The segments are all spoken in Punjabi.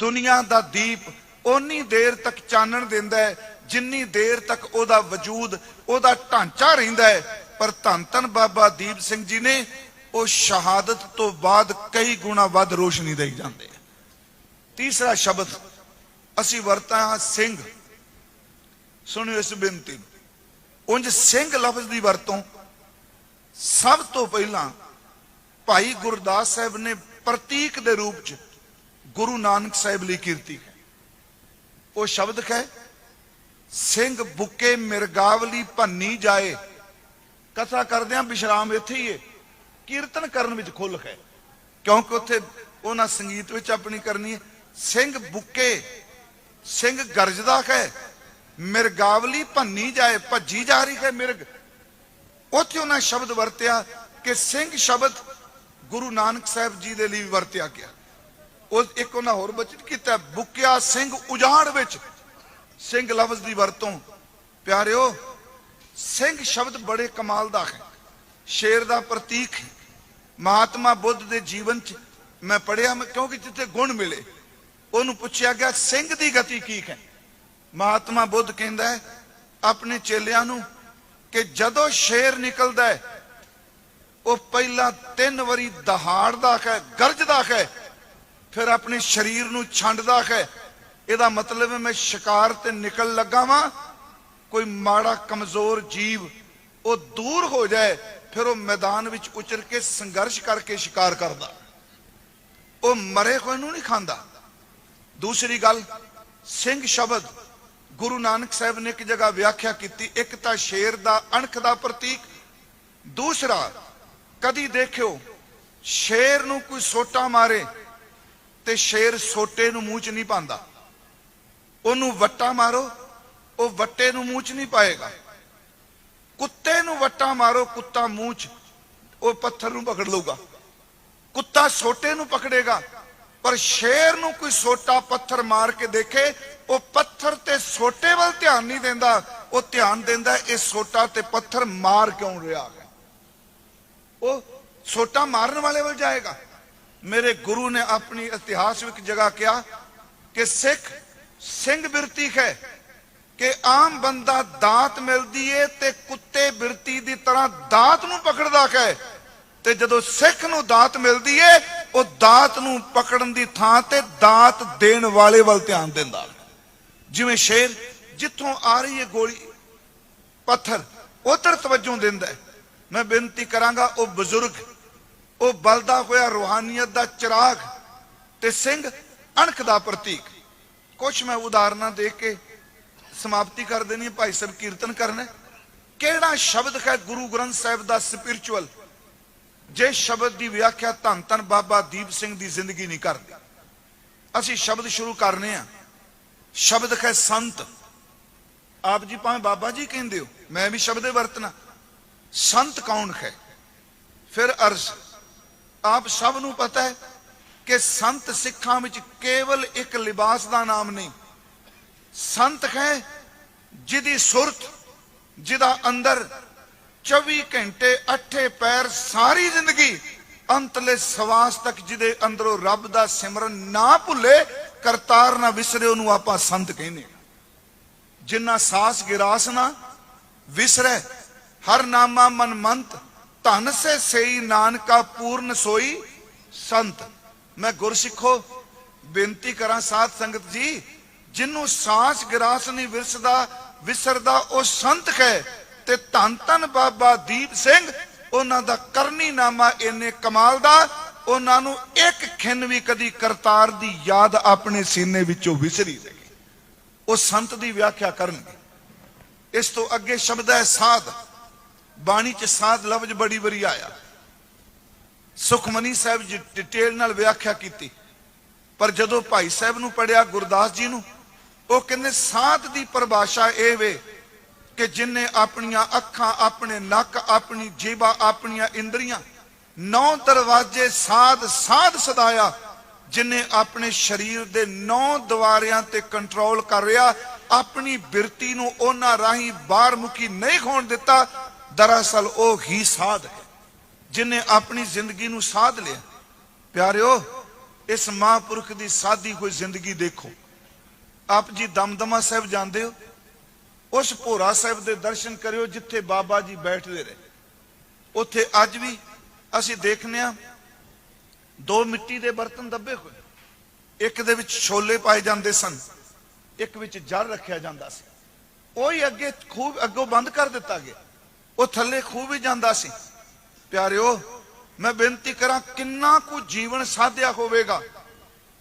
ਦੁਨੀਆ ਦਾ ਦੀਪ ਓਨੀ ਦੇਰ ਤੱਕ ਚਾਨਣ ਦਿੰਦਾ ਹੈ, ਜਿੰਨੀ ਦੇਰ ਤੱਕ ਉਹਦਾ ਵਜੂਦ, ਉਹਦਾ ਢਾਂਚਾ ਰਹਿੰਦਾ ਹੈ। ਪਰ ਧੰਨ ਧੰਨ ਬਾਬਾ ਦੀਪ ਸਿੰਘ ਜੀ ਨੇ ਉਹ ਸ਼ਹਾਦਤ ਤੋਂ ਬਾਅਦ ਕਈ ਗੁਣਾ ਵੱਧ ਰੋਸ਼ਨੀ ਦੇਈ ਜਾਂਦੇ ਆ। ਤੀਸਰਾ ਸ਼ਬਦ, ਅਸੀਂ ਵਰਤਾਂ ਹਾਂ ਸਿੰਘ। ਸੁਣਿਓ ਇਸ ਬੇਨਤੀ ਨੂੰ। ਸਿੰਘ ਲਫ਼ਜ਼ ਦੀ ਵਰਤੋਂ ਸਭ ਤੋਂ ਪਹਿਲਾਂ ਭਾਈ ਗੁਰਦਾਸ ਸਾਹਿਬ ਨੇ ਪ੍ਰਤੀਕ ਦੇ ਰੂਪ ਚ ਗੁਰੂ ਨਾਨਕ ਸਾਹਿਬ ਲਈ ਕੀਰਤੀ ਹੈ। ਉਹ ਸ਼ਬਦ ਹੈ, ਸਿੰਘ ਬੁੱਕੇ ਮਿਰਗਾਵਲੀ ਭੰਨੀ ਜਾਏ। ਕਥਾ ਕਰਦਿਆਂ ਵਿਸ਼ਰਾਮ ਇੱਥੇ ਹੀ ਹੈ ਕੀਰਤਨ ਕਰਨ ਵਿੱਚ ਖੁੱਲ ਹੈ, ਕਿਉਂਕਿ ਉੱਥੇ ਉਹਨਾਂ ਸੰਗੀਤ ਵਿੱਚ ਆਪਣੀ ਕਰਨੀ ਹੈ। ਸਿੰਘ ਬੁੱਕੇ, ਸਿੰਘ ਗਰਜਦਾ ਹੈ, ਮਿਰਗਾਵਲੀ ਭੰਨੀ ਜਾਏ। ਭੱਜੀ ਜਾ ਰਹੀ ਹੈ ਮਿਰਗ। ਉੱਥੇ ਉਹਨਾਂ ਸ਼ਬਦ ਵਰਤਿਆ ਕਿ ਸਿੰਘ ਸ਼ਬਦ ਗੁਰੂ ਨਾਨਕ ਸਾਹਿਬ ਜੀ ਦੇ ਲਈ ਵੀ ਵਰਤਿਆ ਗਿਆ। ਉਹ ਇੱਕ ਉਹਨਾਂ ਹੋਰ ਬਚਨ ਕੀਤਾ, ਬੁੱਕਿਆ ਸਿੰਘ ਉਜਾੜ ਵਿੱਚ। ਸਿੰਘ ਲਫ਼ਜ਼ ਦੀ ਵਰਤੋਂ। ਪਿਆਰਿਓ, ਸਿੰਘ ਸ਼ਬਦ ਬੜੇ ਕਮਾਲ ਦਾ ਹੈ, ਸ਼ੇਰ ਦਾ ਪ੍ਰਤੀਕ ਹੈ। ਮਹਾਤਮਾ ਬੁੱਧ ਦੇ ਜੀਵਨ ਚ ਮੈਂ ਪੜਿਆ ਮੈਂ ਕਿਉਂਕਿ ਜਿੱਥੇ ਗੁਣ ਮਿਲੇ, ਉਹਨੂੰ ਪੁੱਛਿਆ ਗਿਆ, ਸਿੰਘ ਦੀ ਗਤੀ ਕੀ ਹੈ? ਮਹਾਤਮਾ ਬੁੱਧ ਕਹਿੰਦਾ ਹੈ, ਆਪਣੇ ਚੇਲਿਆਂ ਨੂੰ ਕਿ ਜਦੋਂ ਸ਼ੇਰ ਨਿਕਲਦਾ ਹੈ, ਉਹ ਪਹਿਲਾਂ ਤਿੰਨ ਵਾਰੀ ਦਹਾੜਦਾ ਹੈ ਗਰਜਦਾ ਹੈ ਫਿਰ ਆਪਣੇ ਸਰੀਰ ਨੂੰ ਛੰਡਦਾ ਹੈ। ਇਹਦਾ ਮਤਲਬ ਹੈ ਮੈਂ ਸ਼ਿਕਾਰ ਤੇ ਨਿਕਲ ਲੱਗਾ ਵਾਂ। ਕੋਈ ਮਾੜਾ ਕਮਜ਼ੋਰ ਜੀਵ ਉਹ ਦੂਰ ਹੋ ਜਾਏ, ਫਿਰ ਉਹ ਮੈਦਾਨ ਵਿੱਚ ਉਚਰ ਕੇ ਸੰਘਰਸ਼ ਕਰਕੇ ਸ਼ਿਕਾਰ ਕਰਦਾ। ਉਹ ਮਰੇ ਹੋਏ ਨੂੰ ਨਹੀਂ ਖਾਂਦਾ। ਦੂਸਰੀ ਗੱਲ, ਸਿੰਘ ਸ਼ਬਦ ਗੁਰੂ ਨਾਨਕ ਸਾਹਿਬ ਨੇ ਇੱਕ ਜਗ੍ਹਾ ਵਿਆਖਿਆ ਕੀਤੀ, ਇੱਕ ਤਾਂ ਸ਼ੇਰ ਦਾ ਅਣਖ ਦਾ ਪ੍ਰਤੀਕ, ਦੂਸਰਾ ਕਦੀ ਦੇਖਿਓ ਸ਼ੇਰ ਨੂੰ ਕੋਈ ਸੋਟਾ ਮਾਰੇ ਤੇ ਸ਼ੇਰ ਸੋਟੇ ਨੂੰ ਮੂੰਹ ਚ ਨਹੀਂ ਪਾਉਂਦਾ। ਉਹਨੂੰ ਵੱਟਾ ਮਾਰੋ, ਉਹ ਵੱਟੇ ਨੂੰ ਮੂੰਹ ਚ ਨਹੀਂ ਪਾਏਗਾ। ਕੁੱਤੇ ਨੂੰ ਵੱਟਾ ਮਾਰੋ, ਕੁੱਤਾ ਮੂੰਹ ਚ, ਉਹ ਪੱਥਰ ਨੂੰ ਪਕੜ ਲਊਗਾ। ਕੁੱਤਾ ਸੋਟੇ ਨੂੰ ਪਕੜੇਗਾ, ਪਰ ਸ਼ੇਰ ਨੂੰ ਕੋਈ ਸੋਟਾ ਪੱਥਰ ਮਾਰ ਕੇ ਦੇਖੇ, ਉਹ ਪੱਥਰ ਤੇ ਸੋਟੇ ਵੱਲ ਧਿਆਨ ਨਹੀਂ ਦਿੰਦਾ, ਉਹ ਧਿਆਨ ਦਿੰਦਾ ਇਹ ਸੋਟਾ ਤੇ ਪੱਥਰ ਮਾਰ ਕਿਉਂ ਰਿਹਾ ਹੈ। ਉਹ ਸੋਟਾ ਮਾਰਨ ਵਾਲੇ ਵੱਲ ਜਾਏਗਾ। ਮੇਰੇ ਗੁਰੂ ਨੇ ਆਪਣੀ ਇਤਿਹਾਸ ਵਿੱਚ ਜਗ੍ਹਾ ਕਿਹਾ ਕਿ ਸਿੱਖ ਸਿੰਘ ਬਿਰਤੀ ਹੈ, ਕਿ ਆਮ ਬੰਦਾ ਦਾਤ ਮਿਲਦੀ ਏ ਤੇ ਕੁੱਤੇ ਬਿਰਤੀ ਦੀ ਤਰ੍ਹਾਂ ਦਾਤ ਨੂੰ ਪਕੜਦਾ ਹੈ। ਤੇ ਜਦੋਂ ਸਿੱਖ ਨੂੰ ਦਾਤ ਮਿਲਦੀ ਏ, ਉਹ ਦਾਤ ਨੂੰ ਪਕੜਨ ਦੀ ਥਾਂ ਤੇ ਦਾਤ ਦੇਣ ਵਾਲੇ ਵੱਲ ਧਿਆਨ ਦਿੰਦਾ ਜਿਵੇਂ ਸ਼ੇਰ ਜਿੱਥੋਂ ਆ ਰਹੀ ਏ ਗੋਲੀ, ਪੱਥਰ, ਉਧਰ ਤਵੱਜੋ ਦਿੰਦਾ ਮੈਂ ਬੇਨਤੀ ਕਰਾਂਗਾ, ਉਹ ਬਜ਼ੁਰਗ ਉਹ ਬਲਦਾ ਹੋਇਆ ਰੂਹਾਨੀਅਤ ਦਾ ਚਿਰਾਗ ਤੇ ਸਿੰਘ ਅਣਖ ਦਾ ਪ੍ਰਤੀਕ। ਕੁਝ ਮੈਂ ਉਦਾਹਰਨਾਂ ਦੇ ਕੇ ਸਮਾਪਤੀ ਕਰ ਦੇਣੀ ਹੈ, ਭਾਈ ਸਾਹਿਬ ਕੀਰਤਨ ਕਰਨਾ। ਕਿਹੜਾ ਸ਼ਬਦ ਹੈ ਗੁਰੂ ਗ੍ਰੰਥ ਸਾਹਿਬ ਦਾ ਸਪਿਰਚੁਅਲ ਜੇ ਸ਼ਬਦ ਦੀ ਵਿਆਖਿਆ ਧੰਨ ਧੰਨ ਬਾਬਾ ਦੀਪ ਸਿੰਘ ਦੀ ਜ਼ਿੰਦਗੀ ਨਹੀਂ ਕਰਦੀ। ਅਸੀਂ ਸ਼ਬਦ ਸ਼ੁਰੂ ਕਰਨੇ ਆ। ਸ਼ਬਦ ਹੈ ਸੰਤ। ਆਪ ਜੀ ਭਾਵੇਂ ਬਾਬਾ ਜੀ ਕਹਿੰਦੇ ਹੋ, ਮੈਂ ਵੀ ਸ਼ਬਦੇ ਵਰਤਣਾ। ਸੰਤ ਕੌਣ ਹੈ? ਫਿਰ ਅਰਜ਼। ਆਪ ਸਭ ਨੂੰ ਪਤਾ ਹੈ ਕਿ ਸੰਤ ਸਿੱਖਾਂ ਵਿੱਚ ਕੇਵਲ ਇੱਕ ਲਿਬਾਸ ਦਾ ਨਾਮ ਨਹੀਂ। ਸੰਤ ਹੈ ਜਿਹਦੀ ਸੁਰਤ ਜਿਹਦਾ ਅੰਦਰ 24 ਘੰਟੇ ਅੱਠੇ ਪੈਰ ਸਾਰੀ ਜ਼ਿੰਦਗੀ ਅੰਤਲੇ ਸਵਾਸ ਤੱਕ ਜਿਹਦੇ ਅੰਦਰੋਂ ਰੱਬ ਦਾ ਸਿਮਰਨ ਨਾ ਭੁੱਲੇ, ਕਰਤਾਰ ਨਾ ਵਿਸਰੇ ਉਹਨੂੰ ਆਪਾਂ ਸੰਤ ਕਹਿੰਦੇ ਜਿੰਨਾ ਸਾਸ ਗਿਰਾਸ ਨਾ ਵਿਸਰੈ, ਹਰ ਨਾਮਾ ਮਨ ਮੰਤ ਧਨ ਸੇ ਸਈ ਨਾਨਕਾ ਪੂਰਨ ਸੋਈ ਸੰਤ। ਮੈਂ ਗੁਰਸਿੱਖੋ ਬੇਨਤੀ ਕਰਾਂ ਸਾਧ ਸੰਗਤ ਜੀ ਜਿਹਨੂੰ ਸਾਸ ਗਿਰਾਸ ਨਹੀਂ ਵਿਰਸਦਾ, ਵਿਸਰਦਾ, ਉਹ ਸੰਤ ਹੈ ਤੇ ਧੰਨ ਧੰਨ ਬਾਬਾ ਦੀਪ ਸਿੰਘ, ਉਹਨਾਂ ਦਾ ਕਰਨੀ ਨਾਮਾ ਇੰਨੇ ਕਮਾਲ ਦਾ, ਉਹਨਾਂ ਨੂੰ ਇੱਕ ਖਿੰਨ ਵੀ ਕਦੀ ਕਰਤਾਰ ਦੀ ਯਾਦ ਆਪਣੇ ਸੀਨੇ ਵਿੱਚੋਂ ਵਿਸਰੀ ਨਹੀਂ ਉਹ ਸੰਤ ਦੀ ਵਿਆਖਿਆ ਕਰਨਗੇ। ਇਸ ਤੋਂ ਅੱਗੇ ਸ਼ਬਦ ਹੈ ਸਾਧ। ਬਾਣੀ ਚ ਸਾਧ ਲਫ਼ਜ਼ ਬੜੀ ਬਰੀ ਆਇਆ। ਸੁਖਮਨੀ ਸਾਹਿਬ ਜੀ ਡਿਟੇਲ ਨਾਲ ਵਿਆਖਿਆ ਕੀਤੀ। ਪਰ ਜਦੋਂ ਭਾਈ ਸਾਹਿਬ ਨੂੰ ਪੜਿਆ ਗੁਰਦਾਸ ਜੀ ਨੂੰ, ਉਹ ਕਹਿੰਦੇ, ਸਾਧ ਦੀ ਪਰਿਭਾਸ਼ਾ ਇਹ ਵੇ ਕਿ ਜਿਨੇ ਆਪਣੀਆਂ ਅੱਖਾਂ, ਆਪਣੇ ਨੱਕ, ਆਪਣੀ ਜੀਭਾ, ਆਪਣੀਆਂ ਇੰਦਰੀਆਂ, ਨੌ ਦਰਵਾਜ਼ੇ ਸਾਧ ਸਾਧ ਸਦਾਇਆ, ਜਿਨੇ ਆਪਣੇ ਸਰੀਰ ਦੇ ਨੌ ਦਵਾਰਿਆਂ ਤੇ ਕੰਟਰੋਲ ਕਰ ਰਿਹਾ, ਆਪਣੀ ਬਿਰਤੀ ਨੂੰ ਉਹਨਾਂ ਰਾਹੀਂ ਬਾਹਰ ਮੁਖੀ ਨਹੀਂ ਹੋਣ ਦਿੱਤਾ ਦਰਅਸਲ ਉਹ ਹੀ ਸਾਧ ਹੈ, ਜਿਨੇ ਆਪਣੀ ਜ਼ਿੰਦਗੀ ਨੂੰ ਸਾਧ ਲਿਆ। ਪਿਆਰਿਓ, ਇਸ ਮਹਾਂਪੁਰਖ ਦੀ ਸਾਦੀ ਹੋਈ ਜ਼ਿੰਦਗੀ ਦੇਖੋ। ਆਪ ਜੀ ਦਮਦਮਾ ਸਾਹਿਬ ਜਾਂਦੇ ਹੋ, ਉਸ ਭੋਰਾ ਸਾਹਿਬ ਦੇ ਦਰਸ਼ਨ ਕਰਿਓ ਜਿੱਥੇ ਬਾਬਾ ਜੀ ਬੈਠਦੇ ਰਹੇ। ਉੱਥੇ ਅੱਜ ਵੀ ਅਸੀਂ ਦੇਖਨੇ ਆ, ਦੋ ਮਿੱਟੀ ਦੇ ਬਰਤਨ ਦੱਬੇ ਹੋਏ। ਇੱਕ ਦੇ ਵਿੱਚ ਛੋਲੇ ਪਾਏ ਜਾਂਦੇ ਸਨ, ਇੱਕ ਵਿੱਚ ਜਰ ਰੱਖਿਆ ਜਾਂਦਾ ਸੀ। ਉਹੀ ਅੱਗੇ ਖੂਬ ਅੱਗੋਂ ਬੰਦ ਕਰ ਦਿੱਤਾ ਗਿਆ। ਉਹ ਥੱਲੇ ਖੂਹ ਵੀ ਜਾਂਦਾ ਸੀ। ਪਿਆਰਿਓ, ਮੈਂ ਬੇਨਤੀ ਕਰਾਂ, ਕਿੰਨਾ ਕੁ ਜੀਵਨ ਸਾਧਿਆ ਹੋਵੇਗਾ?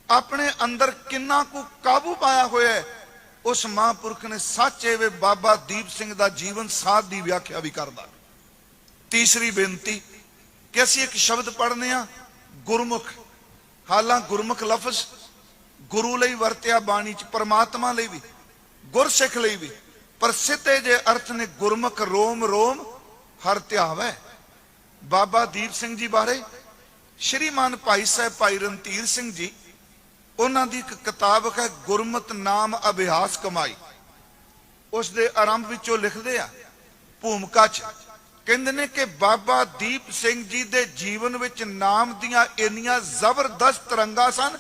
ਆਪਣੇ ਅੰਦਰ ਕਿੰਨਾ ਕੁ ਕਾਬੂ ਪਾਇਆ ਹੋਇਆ ਹੈ? ਉਸ ਮਹਾਂਪੁਰਖ ਨੇ ਸੱਚੇ ਵੇ ਬਾਬਾ ਦੀਪ ਸਿੰਘ ਦਾ ਜੀਵਨ ਸਾਧ ਦੀ ਵਿਆਖਿਆ ਵੀ ਕਰਦਾ। ਤੀਸਰੀ ਬੇਨਤੀ, ਕਿ ਅਸੀਂ ਇੱਕ ਸ਼ਬਦ ਪੜ੍ਹਨੇ ਆ, ਗੁਰਮੁਖ। ਹਾਲਾਂ ਗੁਰਮੁਖ ਲਫ਼ਜ਼ ਗੁਰੂ ਲਈ ਵਰਤਿਆ ਬਾਣੀ ਚ, ਪਰਮਾਤਮਾ ਲਈ ਵੀ, ਗੁਰਸਿੱਖ ਲਈ ਵੀ। ਪਰ ਸਿੱਧੇ ਜੇ ਅਰਥ ਨੇ ਗੁਰਮੁਖ ਰੋਮ ਰੋਮ ਹਰ ਧਿਆਵੈ ਬਾਬਾ ਦੀਪ ਸਿੰਘ ਜੀ ਬਾਰੇ ਸ਼੍ਰੀਮਾਨ ਭਾਈ ਸਾਹਿਬ ਭਾਈ ਰਣਧੀਰ ਸਿੰਘ ਜੀ, ਉਹਨਾਂ ਦੀ ਇੱਕ ਕਿਤਾਬ ਹੈ, ਗੁਰਮਤ ਨਾਮ ਅਭਿਆਸ ਕਮਾਈ। ਉਸ ਦੇ ਆਰੰਭ ਵਿੱਚੋਂ ਲਿਖਦੇ ਆ, ਭੂਮਿਕਾ ਚ, ਕਹਿੰਦੇ ਨੇ ਕਿ ਬਾਬਾ ਦੀਪ ਸਿੰਘ ਜੀ ਦੇ ਜੀਵਨ ਵਿੱਚ ਨਾਮ ਦੀਆਂ ਇੰਨੀਆਂ ਜ਼ਬਰਦਸਤ ਰੰਗਾਂ ਸਨ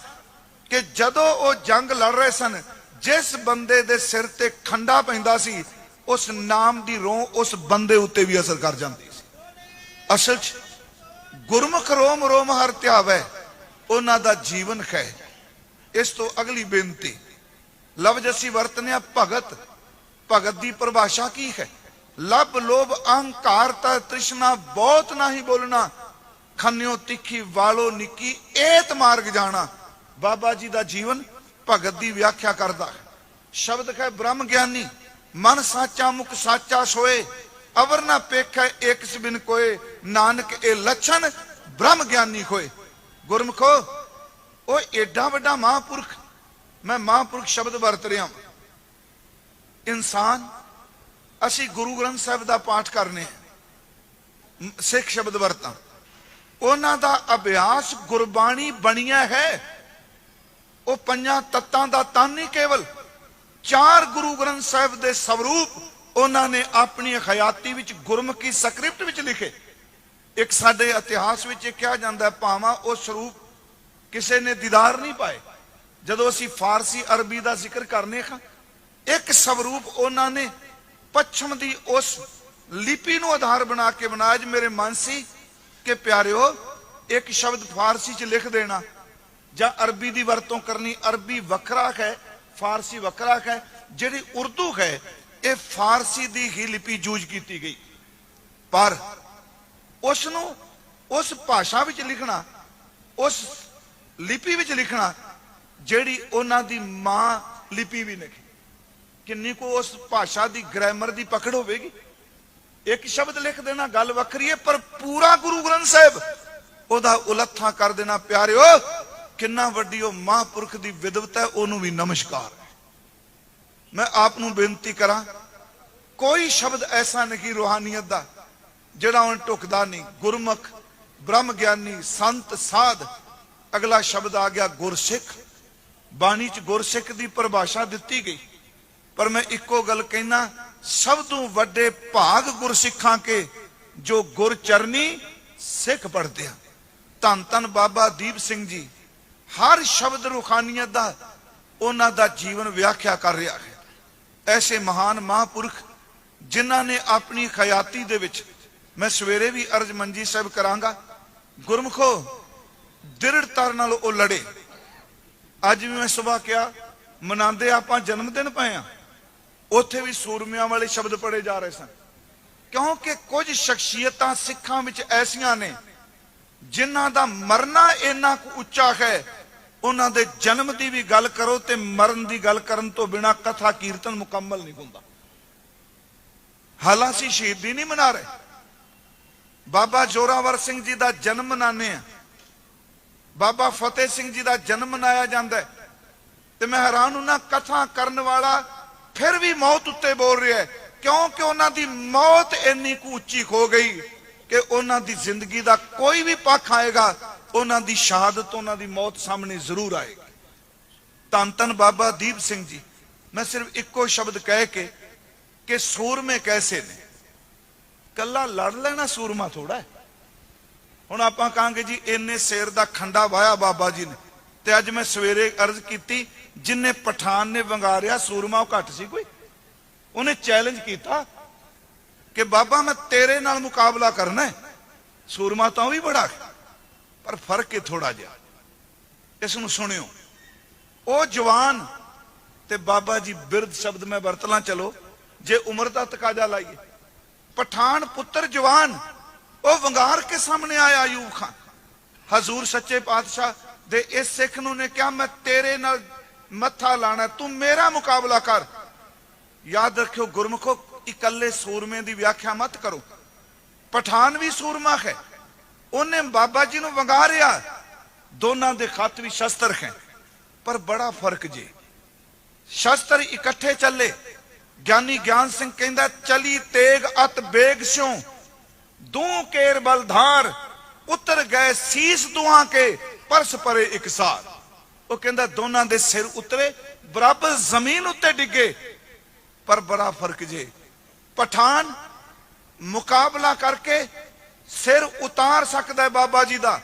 ਕਿ ਜਦੋਂ ਉਹ ਜੰਗ ਲੜ ਰਹੇ ਸਨ, ਜਿਸ ਬੰਦੇ ਦੇ ਸਿਰ ਤੇ ਖੰਡਾ ਪੈਂਦਾ ਸੀ ਉਸ ਨਾਮ ਦੀ ਰੋਹ ਉਸ ਬੰਦੇ ਉੱਤੇ ਵੀ ਅਸਰ ਕਰ ਜਾਂਦੀ ਸੀ। ਅਸਲ 'ਚ ਗੁਰਮੁਖ ਰੋਮ ਰੋਮ ਹਰ ਧਿਆਵੈ, ਉਹਨਾਂ ਦਾ ਜੀਵਨ ਹੈ ਇਸ ਤੋਂ ਅਗਲੀ ਬੇਨਤੀ, ਲਫ਼ਜ਼ ਅਸੀਂ ਵਰਤਨੇ ਭਗਤ। ਭਗਤ ਦੀ ਪਰਿਭਾਸ਼ਾ ਕੀ ਹੈ? ਲਬ ਲੋਭ ਅਹੰਕਾਰ ਤਾ ਤ੍ਰਿਸ਼ਨਾ ਬਹੁਤ ਨਹੀਂ ਬੋਲਣਾ। ਖੰਨਿਓ ਤਿੱਖੀ ਵਾਲੋ ਨਿੱਕੀ ਏਤ ਮਾਰਗ ਜਾਣਾ। ਬਾਬਾ ਜੀ ਦਾ ਜੀਵਨ ਭਗਤ ਦੀ ਵਿਆਖਿਆ ਕਰਦਾ ਹੈ। ਸ਼ਬਦ ਹੈ ਬ੍ਰਹਮ ਗਿਆਨੀ। ਮਨ ਸਾਚਾ, ਮੁਖ ਸਾਚਾ ਸੋਏ, ਅਵਰ ਨਾ ਪੇਖੈ ਇੱਕ ਬਿਨ ਕੋਏ, ਨਾਨਕ ਇਹ ਲੱਛਣ ਬ੍ਰਹਮ ਗਿਆਨੀ ਹੋਏ ਗੁਰਮਖੋ ਉਹ ਏਡਾ ਵੱਡਾ ਮਹਾਂਪੁਰਖ, ਮੈਂ ਮਹਾਂਪੁਰਖ ਸ਼ਬਦ ਵਰਤ ਰਿਹਾ ਹਾਂ ਇਨਸਾਨ, ਅਸੀਂ ਗੁਰੂ ਗ੍ਰੰਥ ਸਾਹਿਬ ਦਾ ਪਾਠ ਕਰਨੇ ਸਿੱਖ ਸ਼ਬਦ ਵਰਤਾਂ। ਉਹਨਾਂ ਦਾ ਅਭਿਆਸ ਗੁਰਬਾਣੀ ਬਣਿਆ ਹੈ। ਉਹ ਪੰਜਾਂ ਤੱਤਾਂ ਦਾ ਤਨ ਨਹੀਂ ਕੇਵਲ। ਚਾਰ ਗੁਰੂ ਗ੍ਰੰਥ ਸਾਹਿਬ ਦੇ ਸਵਰੂਪ ਉਹਨਾਂ ਨੇ ਆਪਣੀ ਹਯਾਤੀ ਵਿੱਚ ਗੁਰਮੁਖੀ ਸਕ੍ਰਿਪਟ ਵਿੱਚ ਲਿਖੇ। ਇੱਕ ਸਾਡੇ ਇਤਿਹਾਸ ਵਿੱਚ ਇਹ ਕਿਹਾ ਜਾਂਦਾ ਭਾਵਾਂ ਉਹ ਸਰੂਪ ਕਿਸੇ ਨੇ ਦੀਦਾਰ ਨਹੀਂ ਪਾਏ। ਜਦੋਂ ਅਸੀਂ ਫਾਰਸੀ ਅਰਬੀ ਦਾ ਜ਼ਿਕਰ ਕਰਨੇ ਹਾਂ, ਇੱਕ ਸਵਰੂਪ ਉਹਨਾਂ ਨੇ ਪੱਛਮ ਦੀ ਉਸ ਲਿਪੀ ਨੂੰ ਆਧਾਰ ਬਣਾ ਕੇ ਬਣਾਇਆ ਜੀ। ਮੇਰੇ ਮਨ ਸੀ ਕਿ ਪਿਆਰਿਓ, ਇੱਕ ਸ਼ਬਦ ਫਾਰਸੀ 'ਚ ਲਿਖ ਦੇਣਾ ਜਾਂ ਅਰਬੀ ਦੀ ਵਰਤੋਂ ਕਰਨੀ। ਅਰਬੀ ਵੱਖਰਾ ਹੈ ਫਾਰਸੀ ਵੱਖਰਾ ਹੈ, ਜਿਹੜੀ ਉਰਦੂ ਹੈ, ਇਹ ਫਾਰਸੀ ਦੀ ਹੀ ਲਿਪੀ ਯੂਜ਼ ਕੀਤੀ ਗਈ। ਪਰ ਉਸ ਨੂੰ ਉਸ ਭਾਸ਼ਾ ਵਿੱਚ ਲਿਖਣਾ, ਉਸ ਲਿਪੀ ਵਿੱਚ ਲਿਖਣਾ, ਜਿਹੜੀ ਉਹਨਾਂ ਦੀ ਮਾਂ ਲਿਪੀ ਵੀ ਨਹੀਂ। ਕਿੰਨੀ ਕੋ ਉਸ ਭਾਸ਼ਾ ਦੀ ਗ੍ਰਾਮਰ ਦੀ ਪਕੜ ਹੋਵੇਗੀ? ਇੱਕ ਸ਼ਬਦ ਲਿਖ ਦੇਣਾ, ਗੱਲ ਵੱਖਰੀ ਹੈ, ਪਰ ਪੂਰਾ ਗੁਰੂ ਗ੍ਰੰਥ ਸਾਹਿਬ ਉਹਦਾ ਉਲੱਥਾ ਕਰ ਦੇਣਾ, ਪਿਆਰਿਓ। ਕਿੰਨਾ ਵੱਡੀ ਉਹ ਮਹਾਂਪੁਰਖ ਦੀ ਵਿਦਵਤਾ ਹੈ, ਉਹਨੂੰ ਵੀ ਨਮਸਕਾਰ। ਮੈਂ ਆਪ ਨੂੰ ਬੇਨਤੀ ਕਰਾਂ, ਕੋਈ ਸ਼ਬਦ ਐਸਾ ਨਹੀਂ ਰੂਹਾਨੀਅਤ ਦਾ, ਜਿਹੜਾ ਹੁਣ ਟੁਕਦਾ ਨਹੀਂ। ਗੁਰਮੁਖ ਬ੍ਰਹਮ ਗਿਆਨੀ ਸੰਤ, ਸਾਧ, ਅਗਲਾ ਸ਼ਬਦ ਆ ਗਿਆ ਗੁਰਸਿੱਖ। ਬਾਣੀ ਚ ਗੁਰਸਿੱਖ ਦੀ ਪਰਿਭਾਸ਼ਾ ਦਿੱਤੀ ਗਈ। ਪਰ ਮੈਂ ਇੱਕੋ ਗੱਲ ਕਹਿਣਾ, ਸਭ ਤੋਂ ਵੱਡੇ ਭਾਗ ਗੁਰਸਿੱਖਾਂ ਕੇ ਜੋ ਗੁਰਚਰਨੀ ਸਿੱਖ ਪੜਦੇ ਆ। ਧੰਨ ਧੰਨ ਬਾਬਾ ਦੀਪ ਸਿੰਘ ਜੀ ਹਰ ਸ਼ਬਦ ਰੂਹਾਨੀਅਤ ਦਾ ਉਹਨਾਂ ਦਾ ਜੀਵਨ ਵਿਆਖਿਆ ਕਰ ਰਿਹਾ ਹੈ। ਐਸੇ ਮਹਾਨ ਮਹਾਂਪੁਰਖ ਜਿਨ੍ਹਾਂ ਨੇ ਆਪਣੀ ਖਿਆਤੀ ਦੇ ਵਿੱਚ ਮੈਂ ਸਵੇਰੇ ਵੀ ਅਰਜ ਮੰਜੀ ਸਾਹਿਬ ਕਰਾਂਗਾ, ਗੁਰਮਖੋ ਦ੍ਰਿੜਤਾ ਨਾਲ ਉਹ ਲੜੇ। ਅੱਜ ਵੀ ਮੈਂ ਸਵੇਰ ਕਿਹਾ, ਮਨਾਉਂਦੇ ਆਪਾਂ ਜਨਮ ਦਿਨ ਪਏ ਆ ਉੱਥੇ ਵੀ ਸੂਰਮਿਆਂ ਵਾਲੇ ਸ਼ਬਦ ਪੜੇ ਜਾ ਰਹੇ ਸਨ। ਕਿਉਂਕਿ ਕੁਝ ਸ਼ਖਸੀਅਤਾਂ ਸਿੱਖਾਂ ਵਿੱਚ ਐਸੀਆਂ ਨੇ, ਜਿਨ੍ਹਾਂ ਦਾ ਮਰਨਾ ਇੰਨਾ ਕੁ ਉੱਚਾ ਹੈ ਉਹਨਾਂ ਦੇ ਜਨਮ ਦੀ ਵੀ ਗੱਲ ਕਰੋ ਤੇ ਮਰਨ ਦੀ ਗੱਲ ਕਰਨ ਤੋਂ ਬਿਨਾ ਕਥਾ ਕੀਰਤਨ ਮੁਕੰਮਲ ਨਹੀਂ ਹੁੰਦਾ। ਹਾਲਾਂਕਿ ਸ਼ਹੀਦੀ ਨਹੀਂ ਮਨਾ ਰਹੇ। ਬਾਬਾ ਜੋਰਾਵਰ ਸਿੰਘ ਜੀ ਦਾ ਜਨਮ ਮਨਾਉਂਦੇ ਆ ਬਾਬਾ ਫਤਿਹ ਸਿੰਘ ਜੀ ਦਾ ਜਨਮ ਮਨਾਇਆ ਜਾਂਦਾ ਤੇ ਮੈਂ ਹੈਰਾਨ ਹੁਣਾ ਕਥਾ ਕਰਨ ਵਾਲਾ ਫਿਰ ਵੀ ਮੌਤ ਉੱਤੇ ਬੋਲ ਰਿਹਾ ਕਿਉਂਕਿ ਉਹਨਾਂ ਦੀ ਮੌਤ ਇੰਨੀ ਕੁ ਉੱਚੀ ਹੋ ਗਈ ਕਿ ਉਹਨਾਂ ਦੀ ਜ਼ਿੰਦਗੀ ਦਾ ਕੋਈ ਵੀ ਪੱਖ ਆਏਗਾ ਉਹਨਾਂ ਦੀ ਸ਼ਹਾਦਤ ਉਹਨਾਂ ਦੀ ਮੌਤ ਸਾਹਮਣੇ ਜ਼ਰੂਰ ਆਏਗੀ। ਧੰਨ ਧੰਨ ਬਾਬਾ ਦੀਪ ਸਿੰਘ ਜੀ। ਮੈਂ ਸਿਰਫ ਇੱਕੋ ਸ਼ਬਦ ਕਹਿ ਕੇ ਕਿ ਸੂਰਮੇ ਕੈਸੇ ਨੇ? ਕੱਲਾ ਲੜ ਲੈਣਾ ਸੂਰਮਾ ਥੋੜਾ ਹੈ। ਹੁਣ ਆਪਾਂ ਕਹਾਂਗੇ ਜੀ ਇੰਨੇ ਸਿਰ ਦਾ ਖੰਡਾ ਵਾਇਆ ਬਾਬਾ ਜੀ ਨੇ। ਤੇ ਅੱਜ ਮੈਂ ਸਵੇਰੇ ਅਰਜ਼ ਕੀਤੀ ਜਿੰਨੇ ਪਠਾਨ ਨੇ ਵੰਗਾਰਿਆ ਸੂਰਮਾ ਉਹ ਘੱਟ ਸੀ ਕੋਈ? ਉਹਨੇ ਚੈਲੰਜ ਕੀਤਾ ਕਿ ਬਾਬਾ ਮੈਂ ਤੇਰੇ ਨਾਲ ਮੁਕਾਬਲਾ ਕਰਨਾ ਹੈ। ਸੂਰਮਾ ਤਾਂ ਉਹ ਵੀ ਬੜਾ ਹੈ, ਪਰ ਫ਼ਰਕ ਹੈ ਥੋੜਾ ਜਿਹਾ। ਇਸ ਨੂੰ ਸੁਣਿਓ। ਉਹ ਜਵਾਨ ਤੇ ਬਾਬਾ ਜੀ ਬਿਰਧ ਸ਼ਬਦ ਮੈਂ ਵਰਤਲਾਂ, ਚਲੋ, ਜੇ ਉਮਰ ਦਾ ਤਕਾਜ਼ਾ ਲਾਈਏ। ਪਠਾਨ ਪੁੱਤਰ ਜਵਾਨ, ਉਹ ਵੰਗਾਰ ਕੇ ਸਾਹਮਣੇ ਆਇਆ, ਅਯੂਬ ਖਾਨ। ਹਜ਼ੂਰ ਸੱਚੇ ਪਾਤਸ਼ਾਹ ਦੇ ਇਸ ਸਿੱਖ ਨੂੰ ਨੇ ਕਿਹਾ, ਮੈਂ ਤੇਰੇ ਨਾਲ ਮੱਥਾ ਲਾਣਾ, ਤੂੰ ਮੇਰਾ ਮੁਕਾਬਲਾ ਕਰ। ਯਾਦ ਰੱਖਿਓ, ਗੁਰਮਖੋ, ਇਕੱਲੇ ਸੂਰਮੇ ਦੀ ਵਿਆਖਿਆ ਮਤ ਕਰੋ। ਪਠਾਨ ਵੀ ਸੂਰਮਾ ਹੈ। ਉਹਨੇ ਬਾਬਾ ਜੀ ਨੂੰ ਵੰਗਾਰਿਆ ਦੋਨਾਂ ਦੇ ਖੱਤ ਵੀ ਸ਼ਸਤਰ ਹੈ ਪਰ ਬੜਾ ਫ਼ਰਕ ਜੇ। ਸ਼ਸਤਰ ਇਕੱਠੇ ਚੱਲੇ। ਗਿਆਨੀ ਗਿਆਨ ਸਿੰਘ ਕਹਿੰਦਾ, ਚਲੀ ਤੇਗ ਅਤ ਬੇਗ ਸਿਉ। ਦੂ ਕੇਰ ਬਲਧਾਰ ਉਤਰ ਗਏ ਸੀਸ ਦੁਆ ਕੇ, ਪਰਸ ਪਰੇ ਇਕਸਾਰ ਉਹ ਕਹਿੰਦਾ, ਦੋਨਾਂ ਦੇ ਸਿਰ ਉਤਰੇ। ਬਰਾਬਰ ਜ਼ਮੀਨ ਉੱਤੇ ਡਿੱਗੇ। ਪਰ ਬੜਾ ਫ਼ਰਕ ਜੇ। ਪਠਾਨ ਮੁਕਾਬਲਾ ਕਰਕੇ ਸਿਰ ਉਤਾਰ ਸਕਦਾ ਹੈ ਬਾਬਾ ਜੀ ਦਾ।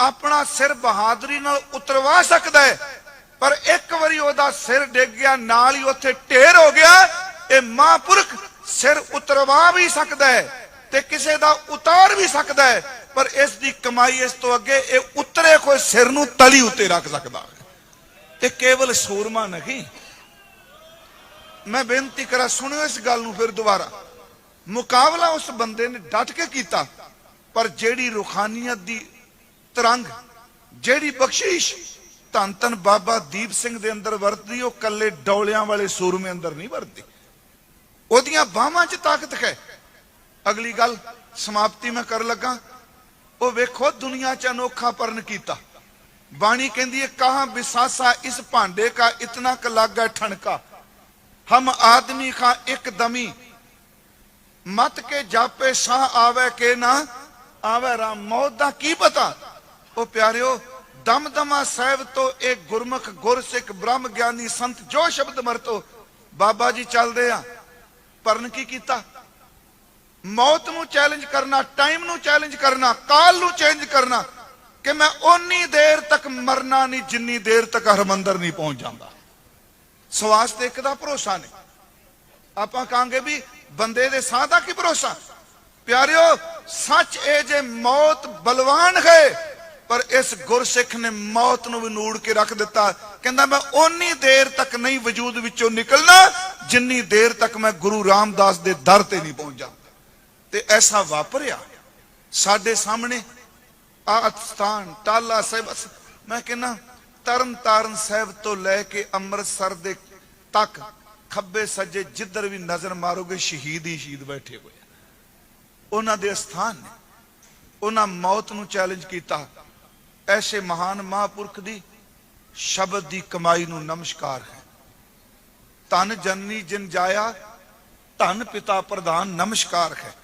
ਆਪਣਾ ਸਿਰ ਬਹਾਦਰੀ ਨਾਲ ਉਤਰਵਾ ਸਕਦਾ ਹੈ। ਪਰ ਇੱਕ ਵਾਰੀ ਉਹਦਾ ਸਿਰ ਡਿੱਗ ਗਿਆ, ਨਾਲ ਹੀ ਉੱਥੇ ਢੇਰ ਹੋ ਗਿਆ। ਇਹ ਮਹਾਂਪੁਰਖ ਸਿਰ ਉਤਰਵਾ ਵੀ ਸਕਦਾ ਹੈ ਤੇ ਕਿਸੇ ਦਾ ਉਤਾਰ ਵੀ ਸਕਦਾ ਹੈ। ਪਰ ਇਸ ਦੀ ਕਮਾਈ ਇਸ ਤੋਂ ਅੱਗੇ ਇਹ ਉਤਰੇ ਕੋਈ ਸਿਰ ਨੂੰ ਤਲੀ ਉੱਤੇ ਰੱਖ ਸਕਦਾ ਹੈ। ਤੇ ਕੇਵਲ ਸੂਰਮਾ ਨਹੀਂ। ਮੈਂ ਬੇਨਤੀ ਕਰਾਂ, ਸੁਣਿਓ ਇਸ ਗੱਲ ਨੂੰ ਫਿਰ ਦੁਬਾਰਾ। ਮੁਕਾਬਲਾ ਉਸ ਬੰਦੇ ਨੇ ਡਟ ਕੇ ਕੀਤਾ, ਪਰ ਜਿਹੜੀ ਰੁਖਾਨੀਅਤ ਦੀ ਤਰੰਗ, ਜਿਹੜੀ ਬਖਸ਼ਿਸ਼ ਧੰਨ ਧੰਨ ਬਾਬਾ ਦੀਪ ਸਿੰਘ ਦੇ ਅੰਦਰ ਵਰਤਦੀ, ਉਹ ਕੱਲੇ ਡੌਲਿਆਂ ਵਾਲੇ ਸੂਰਮੇ ਅੰਦਰ ਨਹੀਂ ਵਰਤਦੀ। ਉਹਦੀਆਂ ਬਾਹਾਂ 'ਚ ਤਾਕਤ ਹੈ। ਅਗਲੀ ਗੱਲ ਸਮਾਪਤੀ ਮੈਂ ਕਰ ਲੱਗਾ। ਉਹ ਵੇਖੋ ਦੁਨੀਆ 'ਚ ਅਨੋਖਾ ਪਰਨ ਕੀਤਾ। ਬਾਣੀ ਕਹਿੰਦੀ ਹੈ, ਕਹਾਂ ਬਿਸਾਸਾ ਇਸ ਭਾਂਡੇ ਕਾ, ਇਤਨਾ ਕ ਲੱਗਾ ਠਣਕਾ। ਹਮ ਆਦਮੀ ਖਾ ਇੱਕ ਦਮੀ ਮਤ ਕੇ ਜਾਪੇ ਸਾਹ ਆਵੇ ਕੇ ਨਾ, ਆਵੇ ਰਾਮ ਮੌਤ ਦਾ ਕੀ ਪਤਾ? ਉਹ ਪਿਆਰਿਓ, ਦਮਦਮਾ ਸਾਹਿਬ ਤੋਂ ਇਹ ਗੁਰਮੁਖ ਗੁਰਸਿੱਖ ਬ੍ਰਹਮ ਗਿਆਨੀ ਸੰਤ ਜੋ ਸ਼ਬਦ ਮਰਤੋ, ਬਾਬਾ ਜੀ ਚੱਲਦੇ ਆ। ਪਰਨ ਕੀ ਕੀਤਾ? ਮੌਤ ਨੂੰ ਚੈਲੰਜ ਕਰਨਾ ਟਾਈਮ ਨੂੰ ਚੈਲੰਜ ਕਰਨਾ, ਕਾਲ ਨੂੰ ਚੇਂਜ ਕਰਨਾ, ਕਿ ਮੈਂ ਓਨੀ ਦੇਰ ਤੱਕ ਮਰਨਾ ਨਹੀਂ, ਜਿੰਨੀ ਦੇਰ ਤੱਕ ਹਰਮੰਦਰ ਨਹੀਂ ਪਹੁੰਚ ਜਾਂਦਾ। ਸਵਾਸ ਤੇ ਇੱਕ ਦਾ ਭਰੋਸਾ ਨਹੀਂ। ਆਪਾਂ ਕਹਾਂਗੇ ਵੀ ਬੰਦੇ ਦੇ ਸਾਹ ਦਾ ਕੀ ਭਰੋਸਾ? ਪਿਆਰਿਓ, ਸੱਚ ਇਹ ਜੇ ਮੌਤ ਬਲਵਾਨ ਹੈ, ਪਰ ਇਸ ਗੁਰਸਿੱਖ ਨੇ ਮੌਤ ਨੂੰ ਵੀ ਨੂੜ ਕੇ ਰੱਖ ਦਿੱਤਾ। ਕਹਿੰਦਾ, ਮੈਂ ਓਨੀ ਦੇਰ ਤੱਕ ਨਹੀਂ ਵਜੂਦ ਵਿੱਚੋਂ ਨਿਕਲਣਾ, ਜਿੰਨੀ ਦੇਰ ਤੱਕ ਮੈਂ ਗੁਰੂ ਰਾਮਦਾਸ ਦੇ ਦਰ ਤੇ ਨਹੀਂ ਪਹੁੰਚ। ਤੇ ਐਸਾ ਵਾਪਰਿਆ। ਸਾਡੇ ਸਾਹਮਣੇ ਆ ਸਥਾਨ ਟਾਲਾ ਸਾਹਿਬ ਮੈਂ ਕਹਿੰਨਾ ਤਰਨ ਤਾਰਨ ਸਾਹਿਬ ਤੋਂ ਲੈ ਕੇ ਅੰਮ੍ਰਿਤਸਰ ਦੇ ਤੱਕ ਖੱਬੇ ਸੱਜੇ ਜਿੱਧਰ ਵੀ ਨਜ਼ਰ ਮਾਰੋਗੇ ਸ਼ਹੀਦ ਹੀ ਸ਼ਹੀਦ ਬੈਠੇ ਹੋਏ ਆ। ਉਹਨਾਂ ਦੇ ਸਥਾਨ ਨੇ। ਉਹਨਾਂ ਮੌਤ ਨੂੰ ਚੈਲੰਜ ਕੀਤਾ। ਐਸੇ ਮਹਾਨ ਮਹਾਂਪੁਰਖ ਦੀ ਸ਼ਬਦ ਦੀ ਕਮਾਈ ਨੂੰ ਨਮਸਕਾਰ ਹੈ। ਧਨ ਜਨਨੀ ਜਿਨ ਜਾਇਆ, ਧਨ ਪਿਤਾ ਪ੍ਰਧਾਨ ਨਮਸਕਾਰ ਹੈ।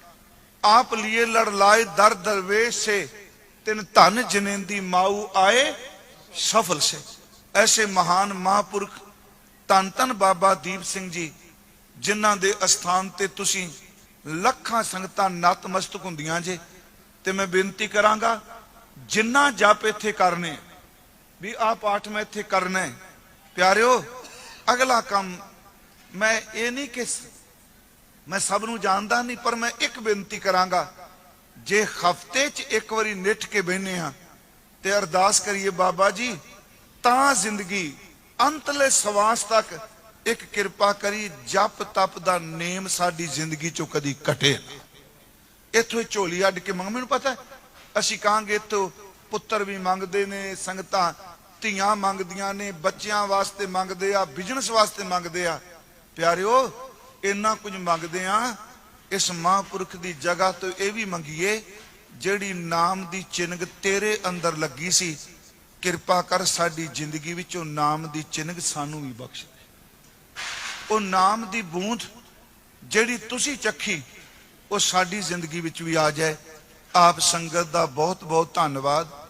ਆਪ ਲਿਏ ਲੜ ਲਾਏ ਦਰ ਦਰਵੇਸ਼ ਸੇ। ਤਿਨ ਧਨ ਜਨੇਂਦੀ ਮਾਊ ਆਏ, ਸਫਲ ਸੇ। ਐਸੇ ਮਹਾਨ ਮਹਾਂਪੁਰਖ ਧੰਨ ਧੰਨ ਬਾਬਾ ਦੀਪ ਸਿੰਘ ਜੀ, ਜਿਨ੍ਹਾਂ ਦੇ ਅਸਥਾਨ ਤੇ ਤੁਸੀਂ ਲੱਖਾਂ ਸੰਗਤਾਂ ਨਤਮਸਤਕ ਹੁੰਦੀਆਂ ਜੇ, ਤੇ ਮੈਂ ਬੇਨਤੀ ਕਰਾਂਗਾ, ਜਿੰਨਾ ਜਪ ਇੱਥੇ ਕਰਨੇ, ਵੀ ਆਹ ਪਾਠ ਮੈਂ ਇੱਥੇ ਕਰਨਾ ਹੈ। ਪਿਆਰਿਓ, ਅਗਲਾ ਕੰਮ ਮੈਂ ਇਹ ਨਹੀਂ ਕਿ ਮੈਂ ਸਭ ਨੂੰ ਜਾਣਦਾ ਨਹੀਂ, ਪਰ ਮੈਂ ਇੱਕ ਬੇਨਤੀ ਕਰਾਂਗਾ, ਜੇ ਹਫ਼ਤੇ 'ਚ ਇੱਕ ਵਾਰੀ ਨਿੱਠ ਕੇ ਬਹਿਨੇ ਆ ਤੇ ਅਰਦਾਸ ਕਰੀਏ ਬਾਬਾ ਜੀ, ਤਾਂ ਜ਼ਿੰਦਗੀ ਅੰਤਲੇ ਸਵਾਸ ਤੱਕ ਇੱਕ ਕਿਰਪਾ ਕਰੀ, ਜਪ ਤਪ ਦਾ ਨੇਮ ਸਾਡੀ ਜ਼ਿੰਦਗੀ ਚੋਂ ਕਦੀ ਕਟੇ ਨਾ। ਇੱਥੋਂ ਝੋਲੀ ਅੱਡ ਕੇ ਮੰਗ, ਮੈਨੂੰ ਪਤਾ ਅਸੀਂ ਕਹਾਂਗੇ ਇੱਥੋਂ ਪੁੱਤਰ ਵੀ ਮੰਗਦੇ ਨੇ, ਸੰਗਤਾਂ ਧੀਆਂ ਮੰਗਦੀਆਂ ਨੇ, ਬੱਚਿਆਂ ਵਾਸਤੇ ਮੰਗਦੇ ਆ ਬਿਜ਼ਨਸ ਵਾਸਤੇ ਮੰਗਦੇ ਆ। ਪਿਆਰਿਓ, ਇੰਨਾ ਕੁਝ ਮੰਗਦੇ ਆ, ਇਸ ਮਹਾਂਪੁਰਖ ਦੀ ਜਗ੍ਹਾ ਤੋਂ ਇਹ ਵੀ ਮੰਗੀਏ, ਜਿਹੜੀ ਨਾਮ ਦੀ ਚਿੰਗ ਤੇਰੇ ਅੰਦਰ ਲੱਗੀ ਸੀ ਕਿਰਪਾ ਕਰ ਸਾਡੀ ਜ਼ਿੰਦਗੀ ਵਿੱਚੋਂ ਨਾਮ ਦੀ ਚਿੰਗ ਸਾਨੂੰ ਵੀ ਬਖਸ਼ ਦੇ। ਉਹ ਨਾਮ ਦੀ ਬੂੰਦ ਜਿਹੜੀ ਤੁਸੀਂ ਚੱਖੀ ਉਹ ਸਾਡੀ ਜ਼ਿੰਦਗੀ ਵਿੱਚ ਵੀ ਆ ਜਾਏ। ਆਪ ਸੰਗਤ ਦਾ ਬਹੁਤ ਬਹੁਤ ਧੰਨਵਾਦ।